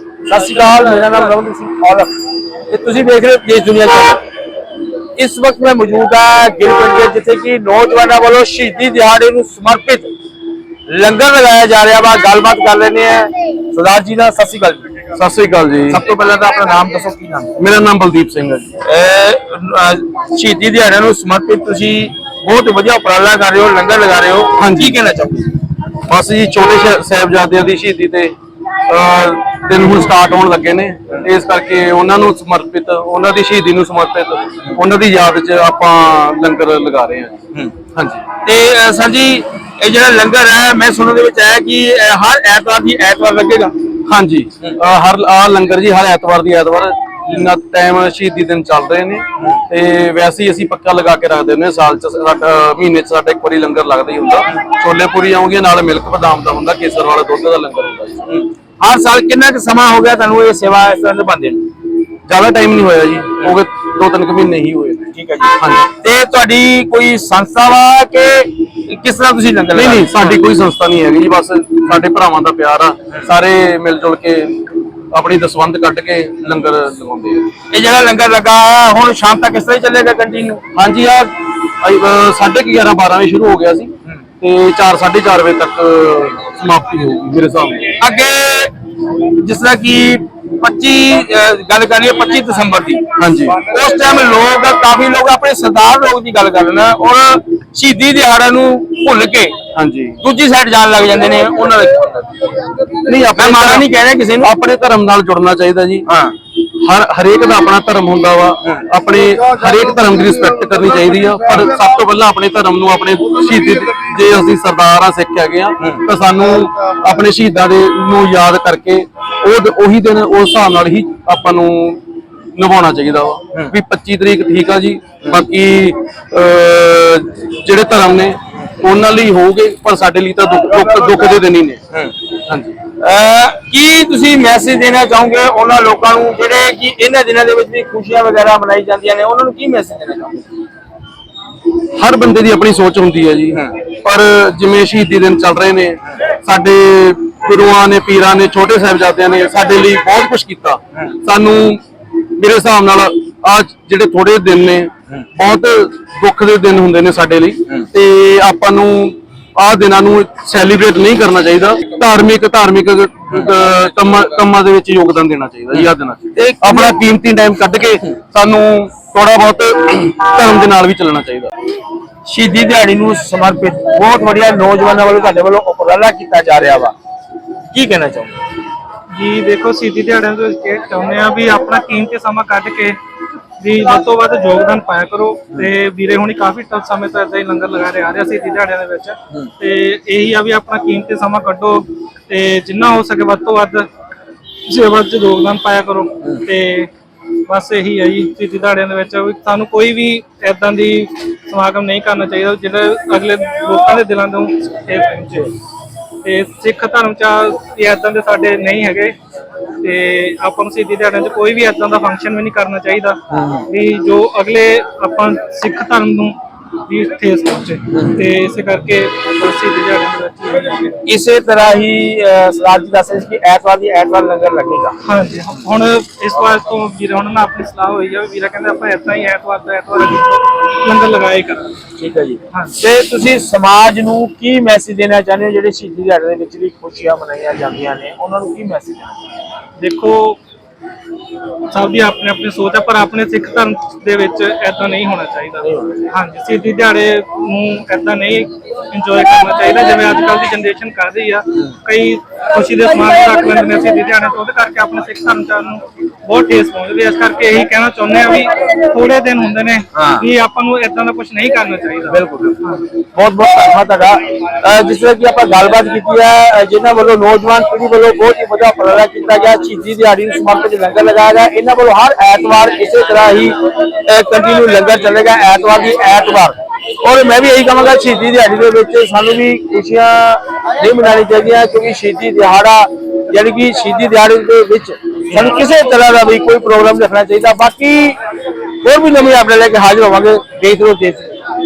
ਸਤਿ ਸ਼੍ਰੀ ਅਕਾਲ ਮੇਰਾ ਨਾਮ ਰਮਨ ਸਿੰਘ ਔਲਖ। ਤੇ ਤੁਸੀਂ ਦੇਖ ਰਹੇ ਹੋ ਦੇਸ਼ ਦੁਨੀਆ ਚੈਨਲ ਇਸ ਵਕਤ ਮੈਂ ਮੌਜੂਦ ਹਾਂ ਗਿੱਲ ਪਿੰਡ ਦੇ ਜਿੱਥੇ ਕਿ ਨੌਜਵਾਨਾਂ ਵੱਲੋਂ ਸ਼ਹੀਦੀ ਦਿਹਾੜੇ ਨੂੰ ਸਮਰਪਿਤ ਲੰਗਰ ਲਗਾਇਆ ਜਾ ਰਿਹਾ ਵਾ। ਗੱਲਬਾਤ ਕਰ ਲੈਂਦੇ ਆ ਸਰਦਾਰ ਜੀ ਨਾਲ ਸਤਿ ਸ਼੍ਰੀ ਅਕਾਲ ਜੀ। ਸਤਿ ਸ੍ਰੀ ਅਕਾਲ ਜੀ। ਸਭ ਤੋਂ ਪਹਿਲਾਂ ਤਾਂ ਆਪਣਾ ਨਾਮ ਦੱਸੋ ਕੀ ਨਾਮ? ਮੇਰਾ ਨਾਮ ਬਲਦੀਪ ਸਿੰਘ ਹੈ ਜੀ। ਇਹ, ਸ਼ਹੀਦੀ ਦਿਹਾੜੇ ਨੂੰ ਸਮਰਪਿਤ ਤੁਸੀਂ ਬਹੁਤ ਵਧੀਆ ਉਪਰਾਲਾ ਕਰ ਰਹੇ ਹੋ ਲੰਗਰ ਲਗਾ ਰਹੇ ਹੋ। ਕੀ ਕਹਿਣਾ ਚਾਹੋਗੇ? ਬਸ ਜੀ ਛੋਟੇ ਸਾਹਿਬਜ਼ਾਦਿਆਂ ਦੀ ਸ਼ਹੀਦੀ ਤੇ ਦਿਨ ਹੁਣ ਸਟਾਰਟ ਹੋਣ ਲੱਗੇ ਨੇ। ਇਸ ਕਰਕੇ ਉਹਨਾਂ ਨੂੰ ਸਮਰਪਿਤ ਉਹਨਾਂ ਦੀ ਸ਼ਹੀਦੀ ਨੂੰ ਸਮਰਪਿਤ ਉਹਨਾਂ ਦੀ ਯਾਦ 'ਚ ਆਪਾਂ ਲੰਗਰ ਲਗਾ ਰਹੇ ਹਾਂ। ਹਾਂਜੀ। ਤੇ ਸਰ ਜੀ ਇਹ ਜਿਹੜਾ ਲੰਗਰ ਹੈ ਮੈਂ ਸੁਣਨ ਦੇ ਵਿੱਚ ਆਇਆ ਕਿ ਹਰ ਐਤਵਾਰ ਦੀ ਐਤਵਾਰ ਲੱਗੇਗਾ? ਹਾਂਜੀ। ਅਹ, ਹਰ ਆ ਲੰਗਰ ਜੀ ਹਰ ਐਤਵਾਰ ਦੀ ਐਤਵਾਰ ਜਿੰਨਾ ਟਾਈਮ ਸ਼ਹੀਦੀ ਦਿਨ ਚੱਲ ਰਹੇ ਨੇ ਤੇ ਵੈਸੇ ਹੀ ਅਸੀਂ ਪੱਕਾ ਲਗਾ ਕੇ ਰੱਖਦੇ ਹੁੰਦੇ ਹਾਂ ਸਾਲ ਚ ਸਾਡਾ ਮਹੀਨੇ ਚ ਸਾਡਾ ਇੱਕ ਵਾਰੀ ਲੰਗਰ ਲੱਗਦਾ ਹੀ ਹੁੰਦਾ। ਛੋਲੇ ਪੂਰੀ ਆਉਂਗੀ ਨਾਲ ਮਿਲਕ ਬਦਾਮ ਦਾ ਹੁੰਦਾ ਕੇਸਰ ਵਾਲਾ ਦੁੱਧ ਦਾ ਲੰਗਰ ਹੁੰਦਾ ਜੀ। ਹਰ ਸਾਲ ਕਿੰਨਾ ਕੁ ਸਮਾਂ ਹੋ ਗਿਆ ਤੁਹਾਨੂੰ ਇਹ ਸੇਵਾ ਇਸ ਤਰ੍ਹਾਂ ਨਿਭਾਉਂਦੇ ਨੂੰ? ਜ਼ਿਆਦਾ ਟਾਈਮ ਨਹੀਂ ਹੋਇਆ ਜੀ ਹੋ ਗਏ ਦੋ ਤਿੰਨ ਕੁ ਮਹੀਨੇ ਹੀ ਹੋਏ ਠੀਕ ਹੈ ਜੀ। ਹਾਂਜੀ। ਤੇ ਤੁਹਾਡੀ ਕੋਈ ਸੰਸਥਾ ਵਾ ਕਿ ਕਿਸ ਤਰ੍ਹਾਂ ਤੁਸੀਂ ਲੰਗਰ ਨਹੀਂ ਨਹੀਂ ਸਾਡੀ ਕੋਈ ਸੰਸਥਾ ਨਹੀਂ ਹੈਗੀ ਜੀ ਬਸ ਸਾਡੇ ਭਰਾਵਾਂ ਦਾ ਪਿਆਰ ਆ। ਸਾਰੇ ਮਿਲ ਜੁਲ ਕੇ ਆਪਣੀ ਦਸਵੰਧ ਕੱਢ ਕੇ ਲੰਗਰ ਲਗਾਉਂਦੇ ਆ। ਇਹ ਜਿਹੜਾ ਲੰਗਰ ਲੱਗਾ ਹੁਣ ਸ਼ਾਮ ਤੱਕ ਇਸ ਤਰ੍ਹਾਂ ਹੀ ਚੱਲੇਗਾ ਕੰਟੀਨਿਊ ਹਾਂਜੀ ਆ 11:30 12 ਵਜੇ ਸ਼ੁਰੂ ਹੋ ਗਿਆ ਸੀ ਤੇ 4 4:30 ਵਜੇ ਤੱਕ ਸਮਾਪਤੀ ਹੋਊਗੀ ਮੇਰੇ ਹਿਸਾਬ ਨਾਲ। ਅੱਗੇ ਜਿਸ ਤਰ੍ਹਾਂ ਕਿ 25 ਅਹ, ਗੱਲ ਕਰ ਲਈਏ 25 ਦਸੰਬਰ ਦੀ। ਹਾਂਜੀ। ਉਸ ਟਾਈਮ ਲੋਕ ਕਾਫੀ ਲੋਕ ਆਪਣੇ ਸਰਦਾਰ ਲੋਕ ਦੀ ਗੱਲ ਕਰ ਰਹੇ ਨੇ ਔਰ ਸ਼ਹੀਦੀ ਦਿਹਾੜਾ ਨੂੰ ਭੁੱਲ ਕੇ ਹਾਂਜੀ। ਦੂਜੀ ਸਾਈਡ ਜਾਣ ਲੱਗ ਜਾਂਦੇ ਨੇ ਉਹਨਾਂ ਦਾ। ਨਹੀਂ ਮੈਂ ਮਾੜਾ ਨਹੀਂ ਕਹਿ ਰਿਹਾ ਕਿਸੇ ਨੂੰ। ਆਪਣੇ ਧਰਮ ਨਾਲ ਜੁੜਨਾ ਚਾਹੀਦਾ ਜੀ। ਹਾਂ। ਹਰ ਹਰੇਕ ਦਾ ਆਪਣਾ ਧਰਮ ਹੁੰਦਾ ਵਾ। ਆਪਣੇ ਹਰੇਕ ਧਰਮ ਦੀ ਰਿਸਪੈਕਟ ਕਰਨੀ ਚਾਹੀਦੀ ਆ। ਪਰ ਸਭ ਤੋਂ ਪਹਿਲਾਂ ਆਪਣੇ ਧਰਮ ਨੂੰ ਆਪਣੇ ਸ਼ਹੀਦੀ ਜੇ ਅਸੀਂ ਸਰਦਾਰ ਆ ਸਿੱਖ ਹੈਗੇ ਆ ਤਾਂ ਸਾਨੂੰ ਆਪਣੇ ਸ਼ਹੀਦਾਂ ਦੇ ਨੂੰ ਯਾਦ ਕਰਕੇ ਉਹ ਉਹੀ ਦਿਨ ਉਸ ਹਿਸਾਬ ਨਾਲ ਹੀ ਆਪਾਂ ਨੂੰ ਨਿਭਾਉਣਾ ਚਾਹੀਦਾ ਵਾ। ਵੀ 25 ਤਰੀਕ ਠੀਕ ਆ ਜੀ ਬਾਕੀ ਜਿਹੜੇ ਧਰਮ ਨੇ ਉਹਨਾਂ ਲਈ ਹੋਊਗੇ ਪਰ ਸਾਡੇ ਲਈ ਤਾਂ ਦੁੱਖ ਦੁੱਖ- ਦੇ ਦਿਨ ਹੀ ਨੇ। ਹਾਂਜੀ। ਕੀ ਤੁਸੀਂ ਮੈਸੇਜ ਦੇਣਾ ਚਾਹੋਗੇ ਉਹਨਾਂ ਲੋਕਾਂ ਨੂੰ ਜਿਹੜੇ ਕਿ ਇਹਨਾਂ ਦਿਨਾਂ ਦੇ ਵਿੱਚ ਵੀ ਖੁਸ਼ੀਆਂ ਵਗੈਰਾ ਮਨਾਈ ਜਾਂਦੀਆਂ ਨੇ ਉਹਨਾਂ ਨੂੰ ਕੀ ਮੈਸੇਜ ਦੇਣਾ ਚਾਹੋਗੇ? ਹਰ ਬੰਦੇ ਦੀ ਆਪਣੀ ਸੋਚ ਹੁੰਦੀ ਹੈ ਜੀ। ਪਰ ਜਿਵੇਂ ਸ਼ਹੀਦੀ ਦਿਨ ਚੱਲ ਰਹੇ ਨੇ ਸਾਡੇ ਗੁਰੂਆਂ ਨੇ ਪੀਰਾਂ ਨੇ ਛੋਟੇ ਸਾਹਿਬਜ਼ਾਦਿਆਂ ਨੇ ਸਾਡੇ ਲਈ ਬਹੁਤ ਕੁਝ ਕੀਤਾ। ਸਾਨੂੰ ਮੇਰੇ ਹਿਸਾਬ ਨਾਲ ਆ ਜਿਹੜੇ ਥੋੜੇ ਦਿਨ ਨੇ ਬਹੁਤ ਦੁੱਖ ਦੇ ਦਿਨ ਹੁੰਦੇ ਨੇ ਸਾਡੇ ਲਈ। ਤੇ ਆਪਾਂ ਨੂੰ ਆਹ ਦਿਨਾਂ ਨੂੰ ਸੈਲੀਬ੍ਰੇਟ ਨਹੀਂ ਕਰਨਾ ਚਾਹੀਦਾ। ਧਾਰਮਿਕ ਧਾਰਮਿਕ ਕੰਮਾਂ ਦੇ ਵਿੱਚ ਯੋਗਦਾਨ ਦੇਣਾ ਚਾਹੀਦਾ ਜੀ ਆਹ ਦਿਨਾਂ 'ਚ। ਆਪਣਾ ਕੀਮਤੀ ਟਾਈਮ ਕੱਢ ਕੇ ਸਾਨੂੰ ਥੋੜਾ ਬਹੁਤ ਧਰਮ ਦੇ ਨਾਲ ਵੀ ਚੱਲਣਾ ਚਾਹੀਦਾ। ਸ਼ਹੀਦੀ ਦਿਹਾੜੀ ਨੂੰ ਸਮਰਪਿਤ ਬਹੁਤ ਵਧੀਆ ਨੌਜਵਾਨਾਂ ਵੱਲੋਂ ਤੁਹਾਡੇ ਵੱਲੋਂ ਉਪਰਾਲਾ ਕੀਤਾ ਜਾ ਰਿਹਾ ਵਾ। ਕੀ ਕਹਿਣਾ ਚਾਹੋਗੇ? ਜੀ ਦੇਖੋ ਸਿੱਧੀ ਦਿਹਾੜਿਆਂ ਦੇ ਵਿੱਚ ਇਹ ਚਾਹੁੰਦੇ ਆ ਵੀ ਆਪਣਾ ਕੀਮਤੀ ਸਮਾਂ ਕੱਢ ਕੇ ਵੀ ਵੱਧ ਤੋਂ ਵੱਧ ਯੋਗਦਾਨ ਪਾਇਆ ਕਰੋ। ਤੇ ਵੀਰੇ ਹੁਣੀ ਕਾਫੀ ਟਫ ਸਮੇਂ ਤੋਂ ਇਦਾਂ ਹੀ ਲੰਗਰ ਲਗਾ ਰਹੇ ਆ ਰਹੇ ਸੀ ਦਿਹਾੜਿਆਂ ਦੇ ਵਿੱਚ। ਤੇ ਇਹੀ ਆ ਵੀ ਆਪਣਾ ਕੀਮਤੀ ਸਮਾਂ ਕੱਢੋ ਤੇ ਜਿੰਨਾ ਹੋ ਸਕੇ ਵੱਧ ਤੋਂ ਵੱਧ ਸੇਵਾ 'ਚ ਯੋਗਦਾਨ ਪਾਇਆ ਕਰੋ। ਤੇ ਬਸ ਇਹੀ ਹੈ ਜੀ ਸਿੱਧੀ ਦਿਹਾੜਿਆਂ ਦੇ ਵਿੱਚ ਵੀ ਸਾਨੂੰ ਕੋਈ ਵੀ ਇਦਾਂ ਦੀ ਸਮਾਗਮ ਨਹੀਂ ਕਰਨਾ ਚਾਹੀਦਾ ਜਿਹੜੇ ਅਗਲੇ ਲੋਕਾਂ ਦੇ ਦਿਲਾਂ ਤੋਂ ਠੇਸ ਪਹੁੰਚੇ। ਤੇ ਸਿੱਖ ਧਰਮ ਚ ਇਹ ਏਦਾਂ ਦੇ ਸਾਡੇ ਨਹੀਂ ਹੈਗੇ ਤੇ ਆਪਾਂ ਨੂੰ ਸਿੱਧੀ ਦਿਹਾੜਿਆਂ 'ਚ ਕੋਈ ਵੀ ਏਦਾਂ ਦਾ ਫੰਕਸ਼ਨ ਵੀ ਨਹੀਂ ਕਰਨਾ ਚਾਹੀਦਾ ਵੀ ਜੋ ਅਗਲੇ ਆਪਾਂ ਸਿੱਖ ਧਰਮ ਨੂੰ ਵੀ ਠੇਸ ਪਹੁੰਚੇ ਤੇ ਇਸੇ ਕਰਕੇ ਇਸੇ ਤਰ੍ਹਾਂ ਹੀ ਸਰਦਾਰ ਜੀ ਦੱਸ ਰਹੇ ਸੀ ਕਿ ਐਤਵਾਰ ਦੀ ਐਤਵਾਰ ਲੰਗਰ ਲੱਗੇਗਾ। ਹਾਂਜੀ ਹੁਣ ਇਸ ਵਾਰ ਤੋਂ ਵੀਰਾਂ ਉਹਨਾਂ ਨਾਲ ਆਪਣੀ ਸਲਾਹ ਹੋਈ ਆ ਵੀਰਾ ਕਹਿੰਦੇ ਆਪਾਂ ਏਦਾਂ ਹੀ ਐਤਵਾਰ ਦਾ ਐਤਵਾਰ ਲੰਗਰ ਲਗਾਏ ਕਰਾਂਗੇ। ਠੀਕ ਹੈ ਜੀ। ਤੇ ਤੁਸੀਂ ਸਮਾਜ ਨੂੰ ਕੀ ਮੈਸੇਜ ਦੇਣਾ ਚਾਹੁੰਦੇ ਹੋ? ਜਿਹੜੇ ਸ਼ਹੀਦੀ ਦਿਹਾੜੇ ਦੇ ਵਿੱਚ ਵੀ ਖੁਸ਼ੀਆਂ ਮਨਾਈਆਂ ਜਾਂਦੀਆਂ ਨੇ ਉਹਨਾਂ ਨੂੰ ਕੀ ਮੈਸੇਜ ਦੇਣਾ? ਦੇਖੋ ਸਭ ਦੀ ਆਪਣੀ ਆਪਣੀ ਸੋਚ ਹੈ ਪਰ ਆਪਣੇ ਸਿੱਖ ਧਰਮ ਦੇ ਵਿੱਚ ਐਦਾਂ ਨਹੀਂ ਹੋਣਾ ਚਾਹੀਦਾ। ਹਾਂਜੀ ਸਿੱਧੀ ਦਿਹਾੜੇ ਨੂੰ ਐਦਾਂ ਨਹੀਂ ਇੰਜੋਏ ਕਰਨਾ ਚਾਹੀਦਾ ਜਿਵੇਂ ਅੱਜ ਕੱਲ ਦੀ ਜਨਰੇਸ਼ਨ ਕਰ ਰਹੀ ਆ। ਕਈ ਖੁਸ਼ੀ ਦੇ ਸਮਾਨ ਰੱਖ ਲੈਂਦੇ ਨੇ ਸਿੱਧੀ ਦਿਹਾੜੇ ਤੋਂ ਉਹਦੇ ਕਰਕੇ ਆਪਣੇ ਸਿੱਖ ਧਰਮ ਚ ਨੂੰ ਬਹੁਤ ਠੇਸ ਪਹੁੰਚਦੀ ਇਸ ਕਰਕੇ ਇਹੀ ਕਹਿਣਾ ਚਾਹੁੰਦੇ ਆ ਵੀ ਥੋੜੇ ਦਿਨ ਹੁੰਦੇ ਨੇ ਵੀ ਆਪਾਂ ਨੂੰ ਐਦਾਂ ਦਾ ਕੁਝ ਨਹੀਂ ਕਰਨਾ ਚਾਹੀਦਾ। ਬਿਲਕੁਲ। ਬਹੁਤ ਬਹੁਤ ਧੰਨਵਾਦ ਤੁਹਾਡਾ। ਜਿਸ ਤਰ੍ਹਾਂ ਕਿ ਆਪਾਂ ਗੱਲਬਾਤ ਕੀਤੀ ਹੈ ਜਿਨ੍ਹਾਂ ਵੱਲੋਂ ਨੌਜਵਾਨ ਪੀੜ੍ਹੀ ਵੱਲੋਂ ਬਹੁਤ ਹੀ ਵਧੀਆ ਉਪਰਾਲਾ ਕੀਤਾ ਗਿਆ। ਸ਼ਹੀਦੀ ਦਿਹਾੜੀ ਨੂੰ ਸਮਰਪਿਤ ਲੰਗਰ ਲਗਾਇਆ ਗਿਆ ਇਹਨਾਂ ਵੱਲੋਂ ਹਰ ਐਤਵਾਰ ਇਸੇ ਤਰ੍ਹਾਂ ਹੀ ਕੰਟੀਨਿਊ ਲੰਗਰ ਚੱਲੇਗਾ ਐਤਵਾਰ ਦੀ ਐਤਵਾਰ। ਔਰ ਮੈਂ ਵੀ ਇਹੀ ਕਹਾਂਗਾ, ਸ਼ਹੀਦੀ ਦਿਹਾੜੀ ਦੇ ਵਿੱਚ ਸਾਨੂੰ ਵੀ ਖੁਸ਼ੀਆਂ ਨਹੀਂ ਮਨਾਉਣੀ ਚਾਹੀਦੀਆਂ, ਕਿਉਂਕਿ ਸ਼ਹੀਦੀ ਦਿਹਾੜਾ, ਯਾਨੀ ਕਿ ਸ਼ਹੀਦੀ ਦਿਹਾੜੇ ਦੇ ਵਿੱਚ ਸਾਨੂੰ ਕਿਸੇ ਤਰ੍ਹਾਂ ਦਾ ਵੀ ਕੋਈ ਪ੍ਰੋਗਰਾਮ ਰੱਖਣਾ ਚਾਹੀਦਾ। ਬਾਕੀ ਹੋਰ ਵੀ ਨਵੀਂ ਆਪਣੇ ਲੈ ਕੇ ਹਾਜ਼ਰ ਹੋਵਾਂਗੇ। ਦੇਖ ਲਓ, ਦੇਖ